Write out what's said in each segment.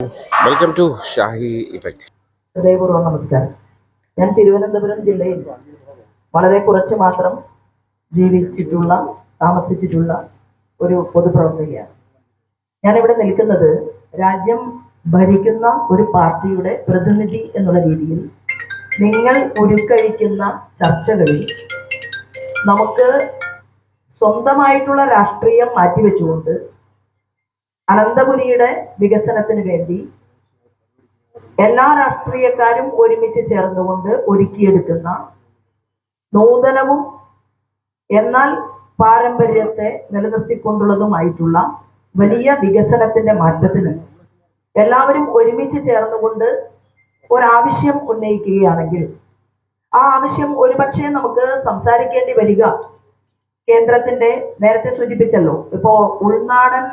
Welcome to Shahi effect ഹൃദയപൂർവം നമസ്കാരം. ഞാൻ തിരുവനന്തപുരം ജില്ലയിൽ വളരെ കുറച്ച് മാത്രം ജീവിച്ചിട്ടുള്ള താമസിച്ചിട്ടുള്ള ഒരു പൊതുപ്രവർത്തകയാണ്. ഞാനിവിടെ നിൽക്കുന്നത് രാജ്യം ഭരിക്കുന്ന ഒരു പാർട്ടിയുടെ പ്രതിനിധി എന്നുള്ള രീതിയിൽ നിങ്ങൾ ഒരുക്കഴിക്കുന്ന ചർച്ചകളിൽ നമുക്ക് സ്വന്തമായിട്ടുള്ള രാഷ്ട്രീയം മാറ്റിവെച്ചുകൊണ്ട് അനന്തപുരിയുടെ വികസനത്തിന് വേണ്ടി എല്ലാ രാഷ്ട്രീയക്കാരും ഒരുമിച്ച് ചേർന്നുകൊണ്ട് ഒരുക്കിയെടുക്കുന്ന നൂതനവും എന്നാൽ പാരമ്പര്യത്തെ നിലനിർത്തിക്കൊണ്ടുള്ളതുമായിട്ടുള്ള വലിയ വികസനത്തിന്റെ മാറ്റത്തിന് എല്ലാവരും ഒരുമിച്ച് ചേർന്നുകൊണ്ട് ഒരാവശ്യം ഉന്നയിക്കുകയാണെങ്കിൽ ആ ആവശ്യം ഒരുപക്ഷെ നമുക്ക് സംസാരിക്കേണ്ടി വരിക. കേന്ദ്രത്തിന്റെ നേരത്തെ സൂചിപ്പിച്ചല്ലോ. ഇപ്പോ ഉൾനാടൻ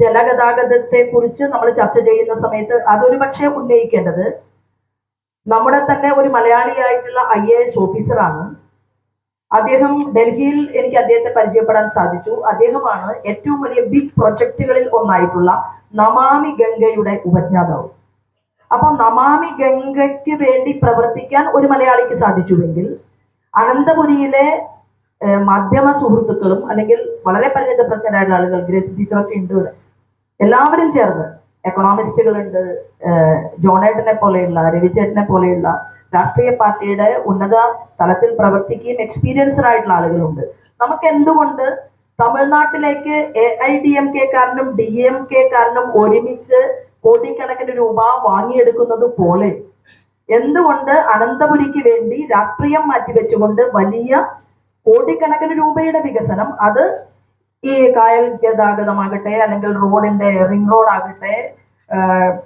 ജലഗതാഗതത്തെ കുറിച്ച് നമ്മൾ ചർച്ച ചെയ്യുന്ന സമയത്ത് അതൊരു പക്ഷേ ഉന്നയിക്കേണ്ടത് നമ്മുടെ തന്നെ ഒരു മലയാളിയായിട്ടുള്ള ഐ എ എസ് ഓഫീസറാണ്. അദ്ദേഹം ഡൽഹിയിൽ എനിക്ക് അദ്ദേഹത്തെ പരിചയപ്പെടാൻ സാധിച്ചു. അദ്ദേഹമാണ് ഏറ്റവും വലിയ ബിഗ് പ്രൊജക്ടുകളിൽ ഒന്നായിട്ടുള്ള നമാമി ഗംഗയുടെ ഉപജ്ഞാതാവ്. അപ്പൊ നമാമി ഗംഗയ്ക്ക് വേണ്ടി പ്രവർത്തിക്കാൻ ഒരു മലയാളിക്ക് സാധിച്ചുവെങ്കിൽ അനന്തപുരിയിലെ മാധ്യമ സുഹൃത്തുക്കളും അല്ലെങ്കിൽ വളരെ പരിണിതപ്രജ്ഞരായ ആളുകൾ ഗ്രേസ് ടീച്ചറൊക്കെ ഉണ്ട് ഇവിടെ. എല്ലാവരും ചേർന്ന്. എക്കണോമിസ്റ്റുകളുണ്ട് ജോണേട്ടനെ പോലെയുള്ള രവിചേട്ടനെ പോലെയുള്ള രാഷ്ട്രീയ പാർട്ടിയുടെ ഉന്നത തലത്തിൽ പ്രവർത്തിക്കുകയും എക്സ്പീരിയൻസ്ഡ് ആയിട്ടുള്ള ആളുകളുണ്ട്. നമുക്ക് എന്തുകൊണ്ട് തമിഴ്നാട്ടിലേക്ക് A I D M K കാരനും D M K കാരനും ഒരുമിച്ച് കോടിക്കണക്കിന് രൂപ വാങ്ങിയെടുക്കുന്നത് പോലെ എന്തുകൊണ്ട് അനന്തപുരിക്ക് വേണ്ടി രാഷ്ട്രീയം മാറ്റിവെച്ചുകൊണ്ട് വലിയ കോടിക്കണക്കിന് രൂപയുടെ വികസനം അത് ഈ കായൽ ഗതാഗതമാകട്ടെ അല്ലെങ്കിൽ റോഡിന്റെ റിംഗ് റോഡ് ആകട്ടെ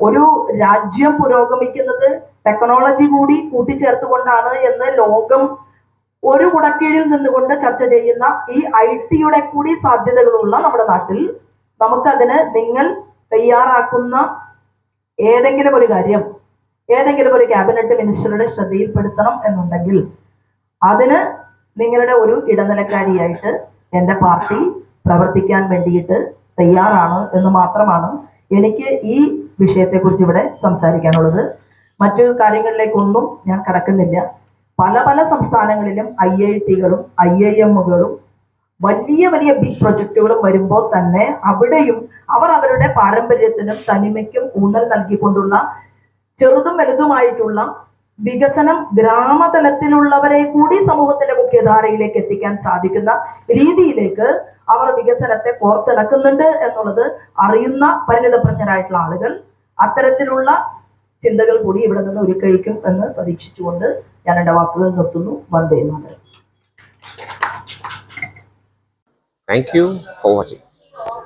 ഒരു രാജ്യം പുരോഗമിക്കുന്നത് ടെക്നോളജി കൂടി കൂട്ടിച്ചേർത്തുകൊണ്ടാണ് എന്ന് ലോകം ഒരു കുടക്കീഴിൽ നിന്നുകൊണ്ട് ചർച്ച ചെയ്യുന്ന ഈ ഐ ടിയുടെ കൂടി സാധ്യതകളുള്ള നമ്മുടെ നാട്ടിൽ നമുക്കതിന് നിങ്ങൾ തയ്യാറാക്കുന്ന ഏതെങ്കിലും ഒരു കാര്യം ഏതെങ്കിലും ഒരു ക്യാബിനറ്റ് മിനിസ്റ്ററുടെ ശ്രദ്ധയിൽപ്പെടുത്തണം എന്നുണ്ടെങ്കിൽ അതിന് നിങ്ങളുടെ ഒരു ഇടനിലക്കാരിയായിട്ട് എന്റെ പാർട്ടി പ്രവർത്തിക്കാൻ വേണ്ടിയിട്ട് തയ്യാറാണ് എന്ന് മാത്രമാണ് എനിക്ക് ഈ വിഷയത്തെക്കുറിച്ച് ഇവിടെ സംസാരിക്കാനുള്ളത്. മറ്റു കാര്യങ്ങളിലേക്കൊന്നും ഞാൻ കടക്കുന്നില്ല. പല പല സംസ്ഥാനങ്ങളിലും ഐ ഐ ടികളും ഐ ഐ എമ്മുകളും വലിയ വലിയ ബിഗ് പ്രൊജക്റ്റുകളും വരുമ്പോൾ തന്നെ അവിടെയും അവർ അവരുടെ പാരമ്പര്യത്തിനും തനിമയ്ക്കും ഊന്നൽ നൽകിക്കൊണ്ടുള്ള ചെറുതും വലുതുമായിട്ടുള്ള വികസനം ഗ്രാമതലത്തിലുള്ളവരെ കൂടി സമൂഹത്തിന്റെ മുഖ്യധാരയിലേക്ക് എത്തിക്കാൻ സാധിക്കുന്ന രീതിയിലേക്ക് അവർ വികസനത്തെ കോർത്തിണക്കുന്നുണ്ട് എന്നുള്ളത് അറിയുന്ന പരിണിതപ്രജ്ഞരായിട്ടുള്ള ആളുകൾ അത്തരത്തിലുള്ള ചിന്തകൾ കൂടി ഇവിടെ നിന്ന് ഉരുക്കഴിക്കും എന്ന് പ്രതീക്ഷിച്ചുകൊണ്ട് ഞാൻ എന്റെ വാക്കുകൾ നിർത്തുന്നു. Vande Mataram thank you for watching